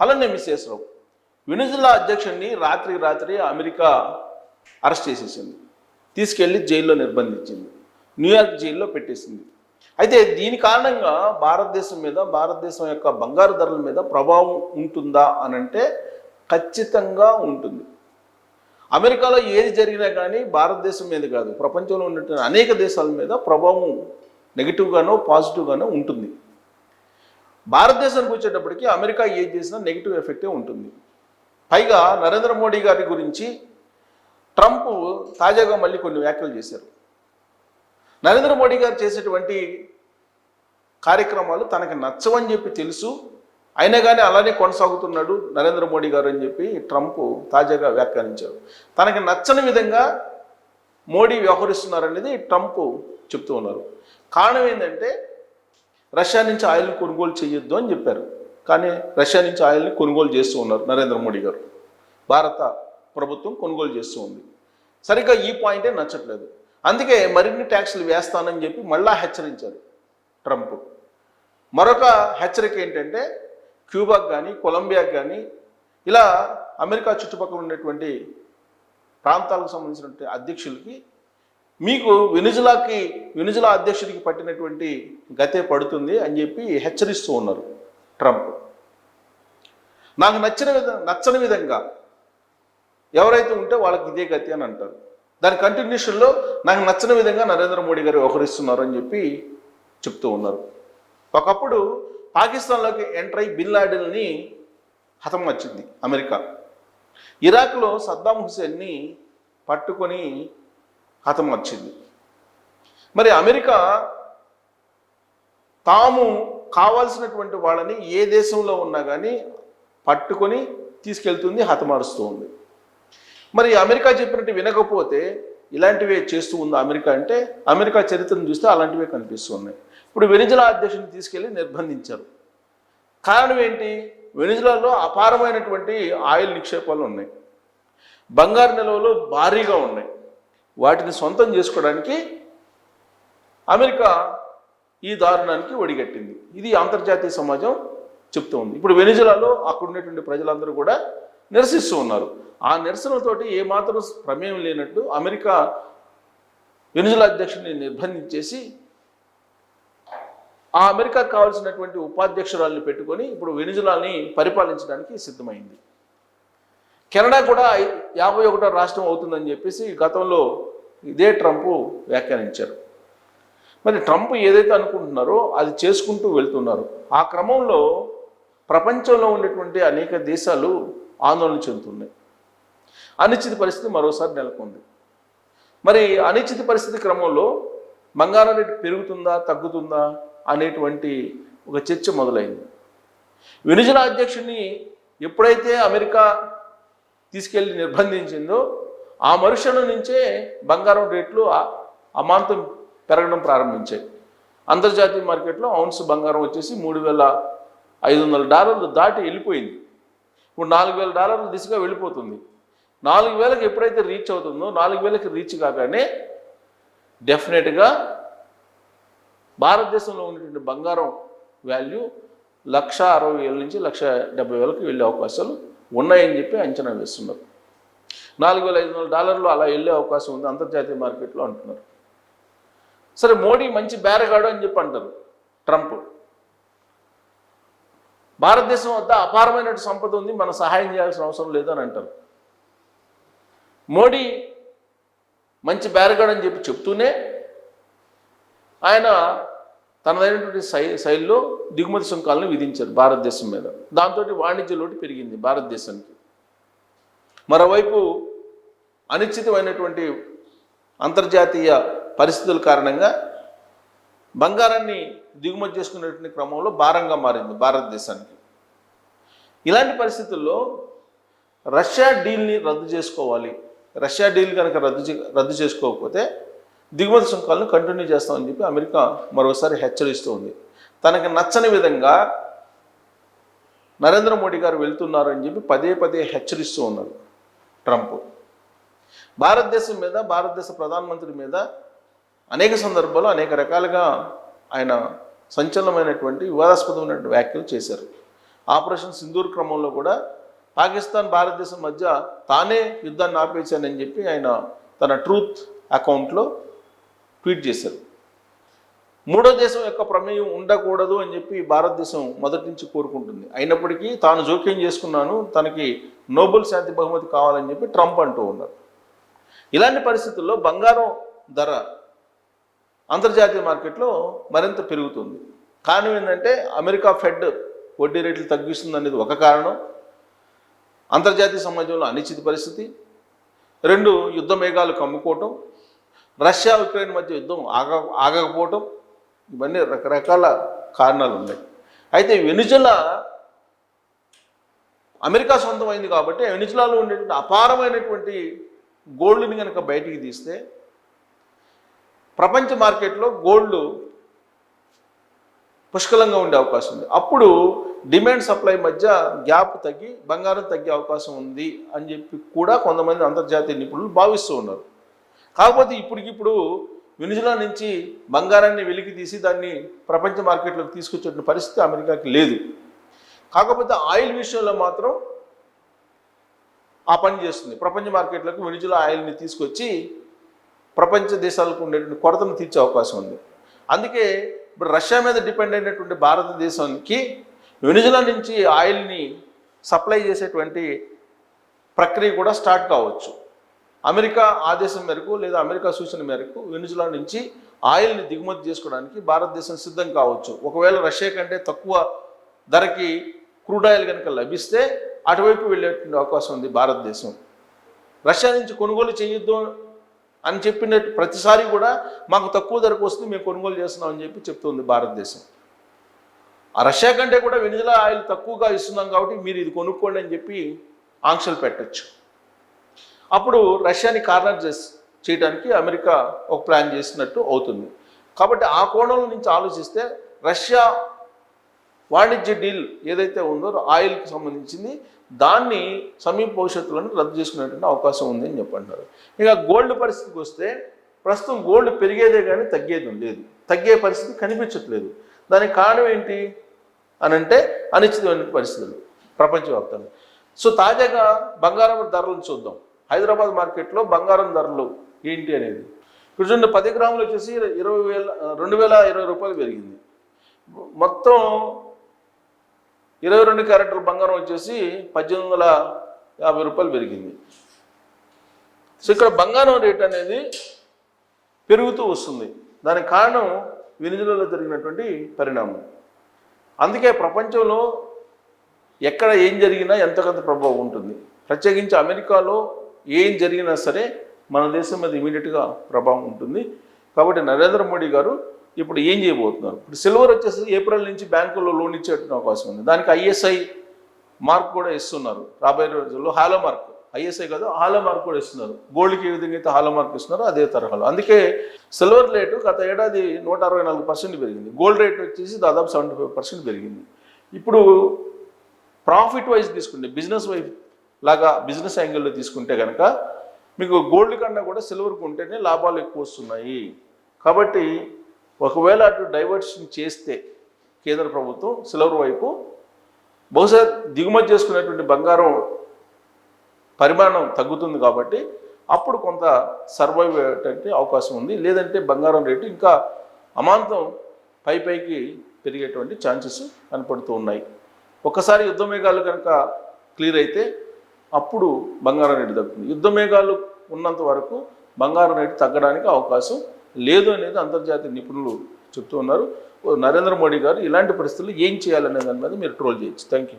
అలానే మిస్సెస్ రావు వెనుజులా అధ్యక్షుడిని రాత్రి రాత్రి అమెరికా అరెస్ట్ చేసేసింది. తీసుకెళ్ళి జైల్లో నిర్బంధించింది. న్యూయార్క్ జైల్లో పెట్టేసింది. అయితే దీని కారణంగా భారతదేశం మీద భారతదేశం యొక్క బంగారు ధరల మీద ప్రభావం ఉంటుందా అని అంటే ఖచ్చితంగా ఉంటుంది. అమెరికాలో ఏది జరిగినా కానీ భారతదేశం మీద కాదు ప్రపంచంలో ఉన్నటువంటి అనేక దేశాల మీద ప్రభావం నెగిటివ్గానో పాజిటివ్గానో ఉంటుంది. భారతదేశానికి వచ్చేటప్పటికి అమెరికా ఏది చేసినా నెగిటివ్ ఎఫెక్టే ఉంటుంది. పైగా నరేంద్ర మోడీ గారి గురించి ట్రంప్ తాజాగా మళ్ళీ కొన్ని వ్యాఖ్యలు చేశారు. నరేంద్ర మోడీ గారు చేసేటువంటి కార్యక్రమాలు తనకి నచ్చవని చెప్పి తెలుసు. అయినా కానీ అలానే కొనసాగుతున్నాడు నరేంద్ర మోడీ గారు అని చెప్పి ట్రంప్ తాజాగా వ్యాఖ్యానించారు. తనకి నచ్చని విధంగా మోడీ వ్యవహరిస్తున్నారనేది ట్రంప్ చెప్తూ ఉన్నారు. కారణం ఏంటంటే రష్యా నుంచి ఆయిల్ కొనుగోలు చేయొద్దు అని చెప్పారు. కానీ రష్యా నుంచి ఆయిల్ని కొనుగోలు చేస్తూ ఉన్నారు నరేంద్ర మోడీ గారు. భారత ప్రభుత్వం కొనుగోలు చేస్తూ ఉంది. సరిగ్గా ఈ పాయింటే నచ్చట్లేదు. అందుకే మరిన్ని ట్యాక్స్లు వేస్తానని చెప్పి మళ్ళా హెచ్చరించారు ట్రంప్. మరొక హెచ్చరిక ఏంటంటే క్యూబాకి కానీ కొలంబియాకి కానీ ఇలా అమెరికా చుట్టుపక్కల ఉన్నటువంటి ప్రాంతాలకు సంబంధించినటువంటి అధ్యక్షులకి మీకు వెనుజులాకి వెనుజులా అధ్యక్షుడికి పట్టినటువంటి గతే పడుతుంది అని చెప్పి హెచ్చరిస్తూ ఉన్నారు ట్రంప్. నాకు నచ్చిన విధ నచ్చని విధంగా ఎవరైతే ఉంటే వాళ్ళకి ఇదే గతి అని అంటారు. దాని కంటిన్యూషన్లో నాకు నచ్చిన విధంగా నరేంద్ర మోడీ గారు వ్యవహరిస్తున్నారు అని చెప్పి చెప్తూ ఉన్నారు. ఒకప్పుడు పాకిస్తాన్లోకి ఎంటర్ అయి బిన్ హతం వచ్చింది అమెరికా. ఇరాక్లో సద్దాం హుసేన్ని పట్టుకొని హతమార్చింది మరి అమెరికా తాము కావాల్సినటువంటి వాళ్ళని ఏ దేశంలో ఉన్నా కానీ పట్టుకొని తీసుకెళ్తుంది హతమారుస్తూ ఉంది. మరి అమెరికా చెప్పినట్టు వినకపోతే ఇలాంటివే చేస్తూ ఉంది అమెరికా అంటే? అమెరికా చరిత్రను చూస్తే అలాంటివే కనిపిస్తూ ఉన్నాయి ఇప్పుడు వెనిజులా అధ్యక్షుని తీసుకెళ్ళి నిర్బంధించారు. కారణం ఏంటి? వెనిజులాలో అపారమైనటువంటి ఆయిల్ నిక్షేపాలు ఉన్నాయి. బంగారు నిల్వలు భారీగా ఉన్నాయి. వాటిని సొంతం చేసుకోవడానికి అమెరికా ఈ దారుణానికి ఒడిగట్టింది. ఇది అంతర్జాతీయ సమాజం చెప్తూ ఉంది. ఇప్పుడు వెనిజులాలో అక్కడ ఉన్నటువంటి ప్రజలందరూ కూడా నిరసిస్తూ ఉన్నారు. ఆ నిరసనలతోటి ఏమాత్రం ప్రమేయం లేనట్టు అమెరికా వెనుజులా అధ్యక్షుడిని నిర్బంధించేసి ఆ అమెరికా కావాల్సినటువంటి ఉపాధ్యక్షురాలను పెట్టుకొని ఇప్పుడు వెనిజులాని పరిపాలించడానికి సిద్ధమైంది. కెనడా కూడా యాభై ఒకటో రాష్ట్రం అవుతుందని చెప్పేసి గతంలో ఇదే ట్రంప్ వ్యాఖ్యానించారు. మరి ట్రంప్ ఏదైతే అనుకుంటున్నారో అది చేసుకుంటూ వెళ్తున్నారు. ఆ క్రమంలో ప్రపంచంలో ఉన్నటువంటి అనేక దేశాలు ఆందోళన చెందుతున్నాయి. అనిశ్చిత పరిస్థితి మరోసారి నెలకొంది. మరి అనిశ్చిత పరిస్థితి క్రమంలో బంగారం రేటు పెరుగుతుందా తగ్గుతుందా అనేటువంటి ఒక చర్చ మొదలైంది. వెనుజులా అధ్యక్షుడిని ఎప్పుడైతే అమెరికా తీసుకెళ్ళి నిర్బంధించిందో ఆ మరుక్షణం నుంచే బంగారం రేట్లు అమాంతం పెరగడం ప్రారంభించాయి. అంతర్జాతీయ మార్కెట్లో ఔన్స్ బంగారం వచ్చేసి మూడు వేల ఐదు వందల డాలర్లు దాటి వెళ్ళిపోయింది. ఇప్పుడు నాలుగు వేల డాలర్ల దిశగా వెళ్ళిపోతుంది. నాలుగు వేలకు ఎప్పుడైతే రీచ్ అవుతుందో నాలుగు వేలకి రీచ్ కాగానే డెఫినెట్గా భారతదేశంలో ఉన్నటువంటి బంగారం వాల్యూ లక్ష అరవై వేల నుంచి లక్ష డెబ్బై వేలకు వెళ్ళే అవకాశాలు ఉన్నాయని చెప్పి అంచనా వేస్తున్నారు. నాలుగు వేల ఐదు వందల డాలర్లు అలా వెళ్ళే అవకాశం ఉంది అంతర్జాతీయ మార్కెట్లో అంటున్నారు. సరే మోడీ మంచి బేరగాడు అని చెప్పి అంటారు ట్రంప్. భారతదేశం వద్ద అపారమైన సంపద ఉంది మనం సహాయం చేయాల్సిన అవసరం లేదు అని అంటారు. మోడీ మంచి బేరగాడు అని చెప్పి చెప్తూనే ఆయన తనదైనటువంటి శై శైలిలో దిగుమతి సుంకాలను విధించారు భారతదేశం మీద. దాంతో వాణిజ్య లోటు పెరిగింది భారతదేశానికి. మరోవైపు అనిశ్చితమైనటువంటి అంతర్జాతీయ పరిస్థితుల కారణంగా బంగారాన్ని దిగుమతి చేసుకునేటువంటి క్రమంలో భారంగా మారింది భారతదేశానికి. ఇలాంటి పరిస్థితుల్లో రష్యా డీల్ని రద్దు చేసుకోవాలి. రష్యా డీల్ కనుక రద్దు చే- రద్దు చేసుకోకపోతే దిగుమతి సుంకాలను కంటిన్యూ చేస్తామని చెప్పి అమెరికా మరోసారి హెచ్చరిస్తుంది తనకు నచ్చని విధంగా నరేంద్ర మోడీ గారు వెళ్తున్నారు అని చెప్పి పదే పదే హెచ్చరిస్తూ ఉన్నారు. ట్రంప్. భారతదేశం మీద భారతదేశ ప్రధానమంత్రి మీద అనేక సందర్భాల్లో అనేక రకాలుగా ఆయన సంచలనమైనటువంటి వివాదాస్పదమైనటువంటి వ్యాఖ్యలు చేశారు. ఆపరేషన్ సింధూర్ క్రమంలో కూడా పాకిస్తాన్ భారతదేశం మధ్య తానే యుద్ధాన్ని ఆపేశానని చెప్పి ఆయన తన ట్రూత్ అకౌంట్లో ట్వీట్ చేశారు. మూడో దేశం యొక్క ప్రమేయం ఉండకూడదు అని చెప్పి భారతదేశం మొదటి నుంచి కోరుకుంటుంది. అయినప్పటికీ తాను జోక్యం చేసుకున్నాను తనకి నోబెల్ శాంతి బహుమతి కావాలని చెప్పి ట్రంప్ అంటూ ఉన్నారు. ఇలాంటి పరిస్థితుల్లో బంగారం ధర అంతర్జాతీయ మార్కెట్లో మరింత పెరుగుతుంది. కారణం ఏంటంటే అమెరికా ఫెడ్ వడ్డీ రేట్లు తగ్గిస్తుంది అనేది ఒక కారణం. అంతర్జాతీయ సమాజంలో అనిశ్చిత పరిస్థితి. రెండు యుద్ధ మేఘాలు కమ్ముకోవటం. రష్యా ఉక్రెయిన్ మధ్య యుద్ధం ఆగ ఆగకపోవటం. ఇవన్నీ రకరకాల కారణాలు ఉన్నాయి అయితే వెనుజులా అమెరికా సొంతమైంది కాబట్టి వెనుజులాలో ఉండేటువంటి అపారమైనటువంటి గోల్డ్ని కనుక బయటికి తీస్తే ప్రపంచ మార్కెట్లో గోల్డ్ పుష్కలంగా ఉండే అవకాశం ఉంది. అప్పుడు డిమాండ్ సప్లై మధ్య గ్యాప్ తగ్గి బంగారం తగ్గే అవకాశం ఉంది అని చెప్పి కూడా కొంతమంది అంతర్జాతీయ నిపుణులు భావిస్తూ ఉన్నారు. కాకపోతే ఇప్పటికిప్పుడు వెనుజులా నుంచి బంగారాన్ని వెలికి తీసి దాన్ని ప్రపంచ మార్కెట్లోకి తీసుకొచ్చేటువంటి పరిస్థితి అమెరికాకి లేదు. కాకపోతే ఆయిల్ విషయంలో మాత్రం ఆ పని చేస్తుంది. ప్రపంచ మార్కెట్లకు వెనుజులా ఆయిల్ని తీసుకొచ్చి ప్రపంచ దేశాలకు ఉండేటువంటి కొరతను తీర్చే అవకాశం ఉంది. అందుకే ఇప్పుడు రష్యా మీద డిపెండ్ అయినటువంటి భారతదేశానికి వెనుజులా నుంచి ఆయిల్ని సప్లై చేసేటువంటి ప్రక్రియ కూడా స్టార్ట్ కావచ్చు. అమెరికా ఆదేశం మేరకు లేదా అమెరికా సూచన మేరకు వెనుజులా నుంచి ఆయిల్ని దిగుమతి చేసుకోవడానికి భారతదేశం సిద్ధం కావచ్చు. ఒకవేళ రష్యా కంటే తక్కువ ధరకి క్రూడ్ ఆయిల్ కనుక లభిస్తే అటువైపు వెళ్ళేటువంటి అవకాశం ఉంది భారతదేశం. రష్యా నుంచి కొనుగోలు చేయొద్దు అని చెప్పినట్టు ప్రతిసారి కూడా మాకు తక్కువ ధరకు వస్తుంది మేము కొనుగోలు చేస్తున్నాం అని చెప్పి చెప్తుంది భారతదేశం. ఆ రష్యా కంటే కూడా వెనిజులా ఆయిల్ తక్కువగా ఇస్తున్నాం కాబట్టి మీరు ఇది కొనుక్కోండి అని చెప్పి ఆంక్షలు పెట్టచ్చు. అప్పుడు రష్యాని కార్నర్ చేసి చేయడానికి అమెరికా ఒక ప్లాన్ చేసినట్టు అవుతుంది. కాబట్టి ఆ కోణంలో నుంచి ఆలోచిస్తే రష్యా వాణిజ్య డీల్ ఏదైతే ఉందో ఆయిల్కి సంబంధించింది దాన్ని సమీప భవిష్యత్తులోనే రద్దు చేసుకునేటువంటి అవకాశం ఉంది అని చెప్పంటున్నారు. ఇక గోల్డ్ పరిస్థితికి వస్తే ప్రస్తుతం గోల్డ్ పెరిగేదే కానీ తగ్గేది లేదు. తగ్గే పరిస్థితి కనిపించట్లేదు. దానికి కారణం ఏంటి? అని అంటే అనిశ్చితమైన పరిస్థితులు ప్రపంచవ్యాప్తంగా. సో తాజాగా బంగారం ధరలను చూద్దాం. హైదరాబాద్ మార్కెట్లో బంగారం ధరలు ఏంటి అనేది. ఇప్పుడు చూడండి పది గ్రాములు వచ్చేసి ఇరవై వేల రెండు వేల ఇరవై రూపాయలు పెరిగింది. మొత్తం ఇరవై రెండు క్యారెక్టర్ బంగారం వచ్చేసి పద్దెనిమిది వందల యాభై రూపాయలు పెరిగింది. సో ఇక్కడ బంగారం రేట్ అనేది పెరుగుతూ వస్తుంది. దానికి కారణం వెనిజులలో జరిగినటువంటి పరిణామం. అందుకే ప్రపంచంలో ఎక్కడ ఏం జరిగినా ఎంతకంత ప్రభావం ఉంటుంది. ప్రత్యేకించి అమెరికాలో ఏం జరిగినా సరే మన దేశం మీద ఇమీడియట్గా ప్రభావం ఉంటుంది. కాబట్టి నరేంద్ర మోడీ గారు ఇప్పుడు ఏం చేయబోతున్నారు? ఇప్పుడు సిల్వర్ వచ్చేసి ఏప్రిల్ నుంచి బ్యాంకుల్లో లోన్ ఇచ్చేటువంటి అవకాశం ఉంది. దానికి ఐఎస్ఐ మార్క్ కూడా ఇస్తున్నారు. రాబోయే రోజుల్లో హాలో మార్క్. ఐఎస్ఐ కాదు హాలో మార్క్ కూడా ఇస్తున్నారు. గోల్డ్కి ఏ విధంగా అయితే హాలో మార్క్ ఇస్తున్నారో అదే తరహాలో. అందుకే సిల్వర్ రేటు గత ఏడాది నూట అరవై నాలుగు పర్సెంట్ పెరిగింది. గోల్డ్ రేట్ వచ్చేసి దాదాపు సెవెంటీ ఫైవ్ పర్సెంట్ పెరిగింది. ఇప్పుడు ప్రాఫిట్ వైజ్ తీసుకుంటే బిజినెస్ వైజ్ లాగా బిజినెస్ యాంగిల్లో తీసుకుంటే కనుక మీకు గోల్డ్ కన్నా కూడా సిల్వర్ కొంటేనే లాభాలు ఎక్కువ వస్తున్నాయి. కాబట్టి ఒకవేళ అటు డైవర్షన్ చేస్తే కేంద్ర ప్రభుత్వం సిల్వర్ వైపు బహుశా దిగుమతి చేసుకునేటువంటి బంగారం పరిమాణం తగ్గుతుంది కాబట్టి అప్పుడు కొంత సర్వైవ్ అయ్యేటువంటి అవకాశం ఉంది. లేదంటే బంగారం రేటు ఇంకా అమాంతం పై పైకి పెరిగేటువంటి ఛాన్సెస్ కనపడుతూ ఉన్నాయి. ఒకసారి యుద్ధ మేఘాలు కనుక క్లియర్ అయితే అప్పుడు బంగారం రేటు తగ్గుతుంది. యుద్ధ మేఘాలు ఉన్నంత వరకు బంగారం రేటు తగ్గడానికి అవకాశం లేదు అనేది అంతర్జాతీయ నిపుణులు చెప్తూ ఉన్నారు. నరేంద్ర మోడీ గారు ఇలాంటి పరిస్థితుల్లో ఏం చేయాలనే దాని మీద మీరు ట్రోల్ చేయొచ్చు. Thank you